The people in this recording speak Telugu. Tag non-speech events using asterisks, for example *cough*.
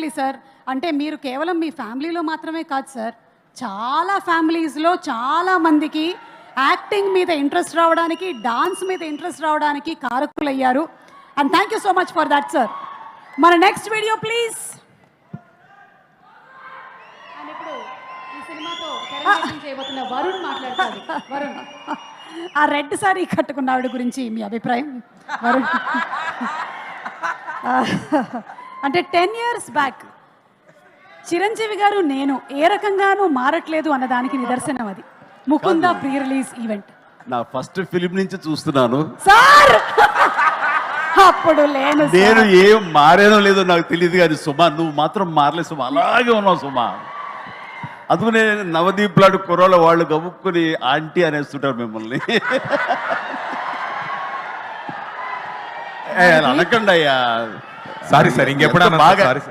ఎగ్జాక్ట్లీ సార్ అంటే మీరు కేవలం మీ ఫ్యామిలీలో మాత్రమే కాదు సార్ చాలా ఫ్యామిలీస్లో చాలా మందికి యాక్టింగ్ మీద ఇంట్రెస్ట్ రావడానికి డాన్స్ మీద ఇంట్రెస్ట్ రావడానికి కారకులయ్యారు. And thank you so much for that sir మన నెక్స్ట్ వీడియో ప్లీజ్ ఆ రెడ్ సారీ కట్టుకున్న ఆవిడ గురించి మీ అభిప్రాయం? వరుణ్. *laughs* అంటే టెన్ ఇయర్స్ బ్యాక్ చిరంజీవి గారు నేను ఏ రకంగానూ మారట్లేదు అన్నదానికి నిదర్శనం అది. Mukunda pre release event. నా ఫస్ట్ ఫిలిం నుంచి చూస్తున్నాను. సార్! అప్పుడు లేను. నేను ఏం మారానో లేదో నాకు తెలియదు కానీ సుమా నువ్వు మాత్రం మారలేదు సుమా. అలాగే ఉన్నావు సుమా. అందుకనే నవదీప్ లాంటి కుర్రోళ్ళ వాళ్ళు గబుక్కుని ఆంటీ అనేస్తుంటారు మిమ్మల్ని. అనకండి అయ్యా సారీ సార్ ఇంకెప్పుడు ఎంత బాగా సారీ సార్